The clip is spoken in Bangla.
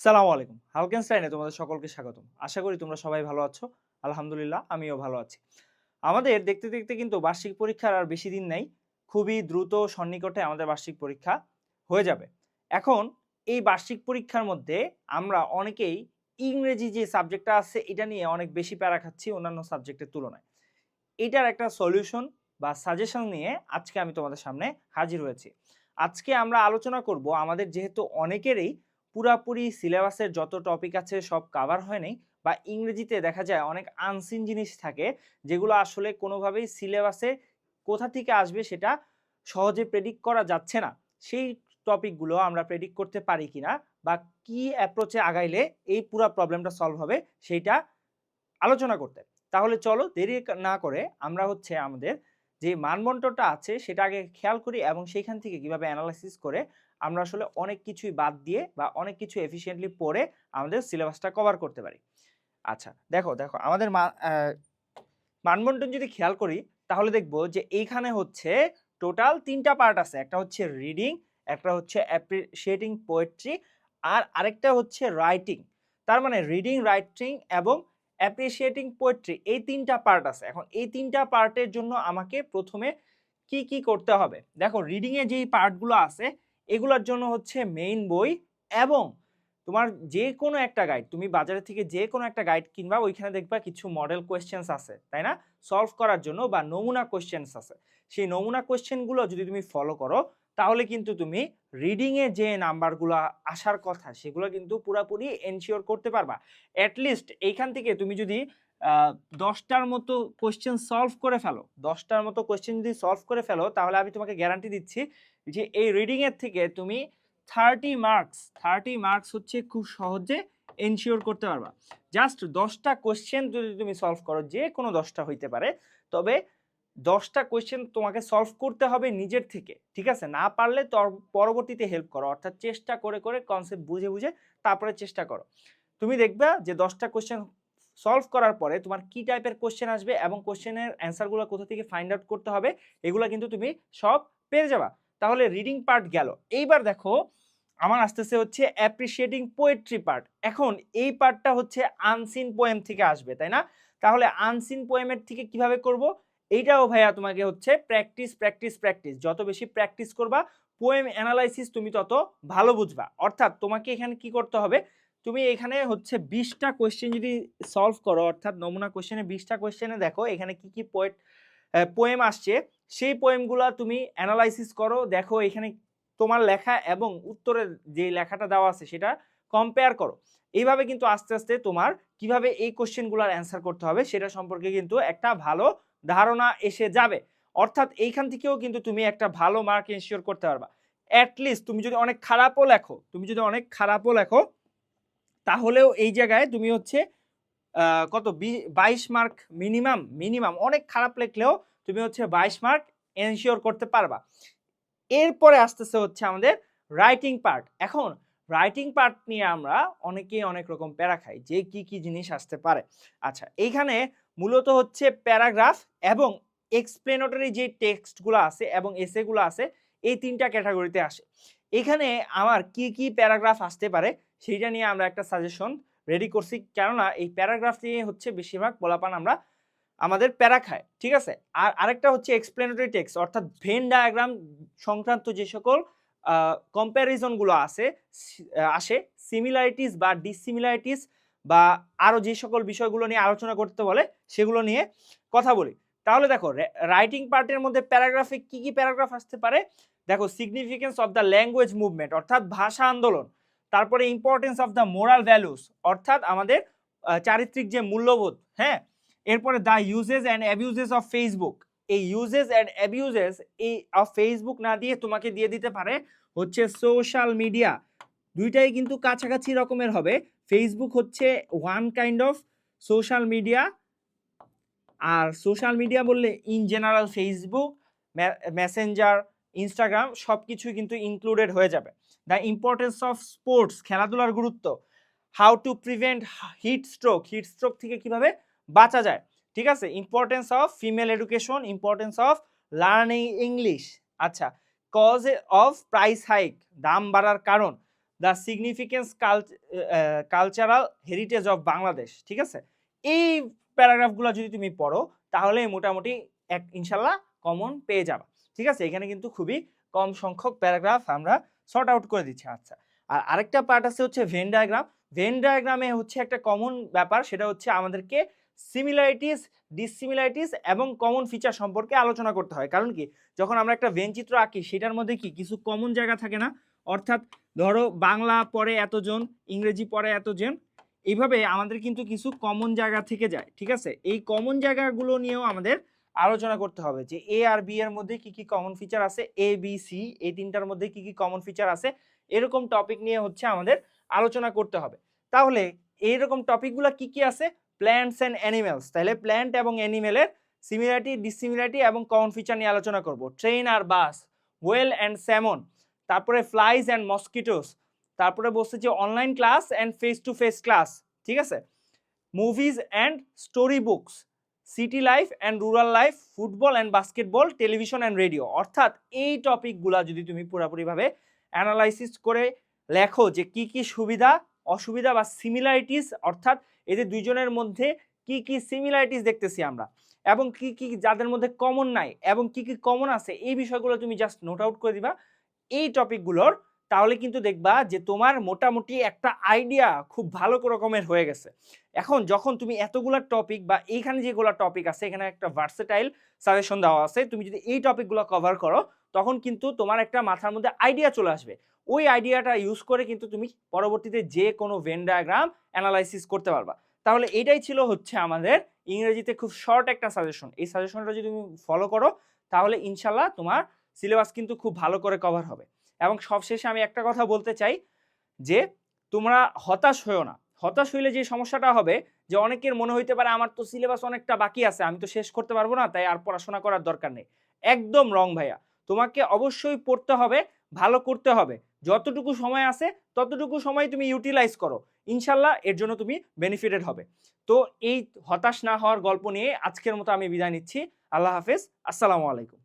সালাম আলাইকুম। হালকেনস্টাইনে তোমাদের সকলকে স্বাগতম। আশা করি তোমরা সবাই ভালো আছো। আলহামদুলিল্লাহ, আমিও ভালো আছি। আমাদের দেখতে দেখতে কিন্তু বার্ষিক পরীক্ষার আর বেশি দিন নেই। খুবই দ্রুত সন্নিকটে আমাদের বার্ষিক পরীক্ষা হয়ে যাবে। এখন এই বার্ষিক পরীক্ষার মধ্যে আমরা অনেকেই ইংরেজি যে সাবজেক্টটা আছে, এটা নিয়ে অনেক বেশি প্যারা খাচ্ছি অন্যান্য সাবজেক্টের তুলনায়। এটার একটা সলিউশন বা সাজেশন নিয়ে আজকে আমি তোমাদের সামনে হাজির হয়েছি। আজকে আমরা আলোচনা করব আমাদের যেহেতু অনেকেরই পুরাপুরি সিলেবাসের যত টপিক আছে সব কাভার হয়নি বা ইংরেজিতে দেখা যায় অনেক আনসিন জিনিস থাকে যেগুলো আসলে কোনোভাবেই সিলেবাসে কোথা থেকে আসবে সেটা সহজে প্রেডিক্ট করা যাচ্ছে না। সেই টপিকগুলো আমরা প্রেডিক্ট করতে পারি কিনা বা কি অ্যাপ্রোচে আগাইলে এই পুরো প্রবলেমটা সলভ হবে, সেইটা আলোচনা করতে। তাহলে চলো দেরি না করে আমরা হচ্ছে আমাদের যে মানবন্টনটা আছে সেটা আগে খেয়াল করি এবং সেইখান থেকে কীভাবে অ্যানালাইসিস করে আমরা আসলে অনেক কিছুই বাদ দিয়ে বা অনেক কিছু এফিসিয়েন্টলি পড়ে আমাদের সিলেবাসটা কভার করতে পারি। আচ্ছা দেখো দেখো, আমাদের মানবন্টন যদি খেয়াল করি তাহলে দেখব যে এইখানে হচ্ছে টোটাল তিনটা পার্ট আছে। একটা হচ্ছে রিডিং একটা হচ্ছে অ্যাপ্রিসিয়েটিং পোয়েট্রি আর আরেকটা হচ্ছে রাইটিং তার মানে রিডিং রাইটিং এবং অ্যাপ্রিসিয়েটিং পোয়েট্রি এই তিনটা পার্ট আছে। এখন এই তিনটা পার্টের জন্য আমাকে প্রথমে কি কি করতে হবে? দেখো রিডিংয়ে যেই পার্টগুলো আছে, এগুলোর জন্য হচ্ছে মেইন বই এবং তোমার যে কোনো একটা গাইড তুমি বাজারে থেকে যে কোনো একটা গাইড কিনবা ওইখানে দেখবা কিছু মডেল কোয়েশ্চেন্স আছে, তাই না? সলভ করার জন্য বা নমুনা কোয়েশ্চেন্স আছে। সেই নমুনা কোয়েশ্চেনগুলো যদি তুমি ফলো করো তাহলে কিন্তু তুমি রিডিংয়ে যে নাম্বারগুলো আসার কথা, সেগুলো কিন্তু পুরোপুরি এনশিওর করতে পারবা। অ্যাটলিস্ট এইখান থেকে তুমি যদি দশটার মতো কোয়েশ্চেন সলভ করে ফেলো, দশটার মতো কোয়েশ্চেন যদি সলভ করে ফেলো, তাহলে আমি তোমাকে গ্যারান্টি দিচ্ছি যে এই রিডিংয়ের থেকে তুমি থার্টি মার্কস থার্টি মার্কস হচ্ছে খুব সহজে এনশিওর করতে পারবা। জাস্ট দশটা কোয়েশ্চেন যদি তুমি সলভ করো, যে কোনো দশটা হইতে পারে, তবে দশটা কোয়েশ্চেন তোমাকে সলভ করতে হবে নিজের থেকে, ঠিক আছে? না পারলে পরবর্তীতে হেল্প করো, অর্থাৎ চেষ্টা করে করে কনসেপ্ট বুঝে বুঝে তারপরে চেষ্টা করো। তুমি দেখবা যে দশটা কোয়েশ্চেন সলভ করার পরে তোমার কি টাইপের কোশ্চেন আসবে এবং কোশ্চেনের অ্যান্সারগুলো কোথা থেকে ফাইন্ড আউট করতে হবে, এগুলো কিন্তু তুমি সব পেয়ে যাবা। তাহলে রিডিং পার্ট গেল। এইবার দেখো, আমার আসতেছে হচ্ছে অ্যাপ্রিসিয়েটিং পোয়েট্রি পার্ট এখন এই পার্টটা হচ্ছে আনসিন পোয়েম থেকে আসবে, তাই না? তাহলে আনসিন পোয়েমের থেকে কীভাবে করব? এইটাও ভাইয়া তোমাকে হচ্ছে প্র্যাকটিস প্র্যাকটিস প্র্যাকটিস যত বেশি প্র্যাকটিস করবা পোয়েম অ্যানালাইসিস তুমি তত ভালো বুঝবা। অর্থাৎ তোমাকে এখানে কি করতে হবে, তুমি এখানে হচ্ছে বিশটা কোয়েশ্চেন যদি সলভ করো, অর্থাৎ নমুনা কোয়েশ্চেনে বিশটা কোয়েশ্চেনে দেখো, এখানে কি কি পোয়েট পোয়েম আসছে, সেই পোয়েমগুলো তুমি অ্যানালাইসিস করো, দেখো এখানে তোমার লেখা এবং উত্তরের যে লেখাটা দেওয়া আছে সেটা কম্পেয়ার করো। এইভাবে কিন্তু আস্তে আস্তে তোমার কীভাবে এই কোশ্চেনগুলোর অ্যান্সার করতে হবে, সেটা সম্পর্কে কিন্তু একটা ভালো ধারণা এসে যাবে। অর্থাৎ এইখান থেকেও কিন্তু তুমি একটা ভালো মার্ক এনশিওর করতে পারবা। অ্যাটলিস্ট তুমি যদি অনেক খারাপও লেখো, তুমি যদি অনেক খারাপও লেখো, তাহলেও এই জায়গায় তুমি হচ্ছে কত বাইশ মার্ক মিনিমাম মিনিমাম অনেক খারাপ লেখলেও তুমি হচ্ছে বাইশ মার্ক এনশিওর করতে পারবা। এরপরে আসতেছে হচ্ছে আমাদের রাইটিং পার্ট এখন রাইটিং পার্ট নিয়ে আমরা অনেকেই অনেক রকম প্যারা খাই, যে কি কি জিনিস আসতে পারে। আচ্ছা এইখানে মূলত হচ্ছে প্যারাগ্রাফ এবং এক্সপ্লেনেটরি যে টেক্সটগুলো আছে এবং এসেগুলো আছে, এই তিনটা ক্যাটাগরিতে আসে। এখানে আমার কি কি প্যারাগ্রাফ আসতে পারে সেইটা নিয়ে আমরা একটা সাজেশন রেডি করছি। কেননা এই প্যারাগ্রাফ নিয়ে হচ্ছে বেশিরভাগ বলাপান আমরা আমাদের প্যারা খায়, ঠিক আছে? আর আরেকটা হচ্ছে এক্সপ্লেনেটরি টেক্সট, অর্থাৎ ভেন ডায়াগ্রাম সংক্রান্ত যে সকল কম্প্যারিজনগুলো আছে আসে সিমিলারিটিস বা ডিসিমিলারিটিস বা আরও যে সকল বিষয়গুলো নিয়ে আলোচনা করতে বলে, সেগুলো নিয়ে কথা বলি। তাহলে দেখো রাইটিং পার্টের মধ্যে প্যারাগ্রাফে কি কি প্যারাগ্রাফ আসতে পারে? দেখো significance of the language movement অর্থাৎ ভাষা আন্দোলন, তারপরে importance of the moral values অর্থাৎ আমাদের চারিত্রিক যে মূল্যবোধ হ্যাঁ? এরপরে the uses and abuses of Facebook এই ইউজেস অ্যান্ড অ্যাবিউজেস এই ফেসবুক না দিয়ে তোমাকে দিয়ে দিতে পারে হচ্ছে সোশ্যাল মিডিয়া দুইটাই কিন্তু কাছাকাছি রকমের হবে। ফেসবুক হচ্ছে one kind of social media R social media বললে in general Facebook Messenger Instagram সব কিছুই কিন্তু ইনক্লুডেড হয়ে যাবে। দ্য ইম্পর্টেন্স অফ স্পোর্টস খেলাধুলার গুরুত্ব how to prevent heat stroke heat stroke থেকে কীভাবে বাঁচা যায়। ঠিক আছে? Importance of female education importance of learning English আচ্ছা কজ অফ প্রাইস হাইক দাম বাড়ার কারণ। The significance cultural heritage of Bangladesh ঠিক আছে? এই প্যারাগ্রাফগুলো যদি তুমি পড়ো, তাহলে মোটামুটি এক, ইনশাল্লাহ কমন পেয়ে যাবে। ঠিক আছে? এখানে কিন্তু খুবই কম সংখ্যক প্যারাগ্রাফ আমরা শর্ট আউট করে দিচ্ছি। আচ্ছা আর আরেকটা পার্ট আছে হচ্ছে ভেন ডায়াগ্রাম ভেন ডায়াগ্রামে হচ্ছে একটা কমন ব্যাপার, সেটা হচ্ছে আমাদেরকে সিমিলারিটিস ডিসিমিলারিটিস এবং কমন ফিচার সম্পর্কে আলোচনা করতে হয়। কারণ কি? যখন আমরা একটা ভেন চিত্র আঁকি, সেটার মধ্যে কি? কিছু কমন জায়গা থাকে না? অর্থাৎ ধরো বাংলা পড়ে এতজন, ইংরেজি পড়ে এতজন, এইভাবে আমাদের কিন্তু কিছু কমন জায়গা থেকে যায়, ঠিক আছে? এই কমন জায়গাগুলো নিয়েও আমাদের আলোচনা করতে হবে যে এ আর বি এর মধ্যে কি কি কমন ফিচার আছে এ বি সি এই তিনটার মধ্যে কি কি কমন ফিচার আছে, এরকম টপিক নিয়ে হচ্ছে আমাদের আলোচনা করতে হবে। তাহলে এইরকম টপিকগুলো কি কি আছে? প্ল্যান্টস অ্যান্ড অ্যানিমেলস তাহলে প্ল্যান্ট এবং অ্যানিমেলের সিমিলারিটি ডিসিমিলারিটি এবং কমন ফিচার নিয়ে আলোচনা করব। ট্রেন আর বাস ওয়েল অ্যান্ড স্যামন তারপরে ফ্লাইজ অ্যান্ড মসকিটোস তারপরে বলছে যে online class and face to face class ঠিক আছে? Movies and story books city life and rural life football and basketball television and radio অর্থাৎ এই টপিকগুলা যদি তুমি পুরোপুরিভাবে অ্যানালাইসিস করে লেখো যে কি কি সুবিধা, অসুবিধা বা সিমিলারিটিস অর্থাৎ এদের দুইজনের মধ্যে কি কি সিমিলারিটিস দেখতেছি আমরা এবং কি কি যাদের মধ্যে কমন নাই এবং কি কি কমন আছে, এই বিষয়গুলো তুমি জাস্ট নোট আউট করে দিবা। এই টপিকগুলোর তাহলে কিন্তু দেখবা যে তোমার মোটামুটি একটা আইডিয়া খুব ভালো রকমের হয়ে গেছে। এখন যখন তুমি এতগুলা টপিক বা এইখানে যেগুলো টপিক আছে, এখানে একটা ভার্সেটাইল সাজেশন দেওয়া আছে, তুমি যদি এই টপিকগুলো কভার করো, তখন কিন্তু তোমার একটা মাথার মধ্যে আইডিয়া চলে আসবে। ওই আইডিয়াটা ইউজ করে কিন্তু তুমি পরবর্তীতে যে কোনো ভেন ডায়াগ্রাম অ্যানালাইসিস করতে পারবা। তাহলে এটাই ছিল হচ্ছে আমাদের ইংরেজিতে খুব শর্ট একটা সাজেশন এই সাজেশনটা যদি তুমি ফলো করো, তাহলে ইনশাল্লাহ তোমার সিলেবাস কিন্তু খুব ভালো করে কভার হবে। এবং সবশেষে আমি একটা কথা বলতে চাই যে, তোমরা হতাশ হয়েও না। হতাশ হইলে যে সমস্যাটা হবে, যে অনেকের মনে হইতে পারে, আমার তো সিলেবাস অনেকটা বাকি আছে, আমি তো শেষ করতে পারব না, তাই আর পড়াশোনা করার দরকার নেই। একদম রং ভাইয়া। তোমাকে অবশ্যই পড়তে হবে, ভালো করতে হবে। যতটুকু সময় আছে, ততটুকু সময় তুমি ইউটিলাইজ করো। ইনশাল্লাহ এর জন্য তুমি বেনিফিটেড হবে। তো এই হতাশ না হওয়ার গল্প নিয়ে আজকের মতো আমি বিদায় নিচ্ছি। আল্লাহ হাফেজ। আসসালামু আলাইকুম।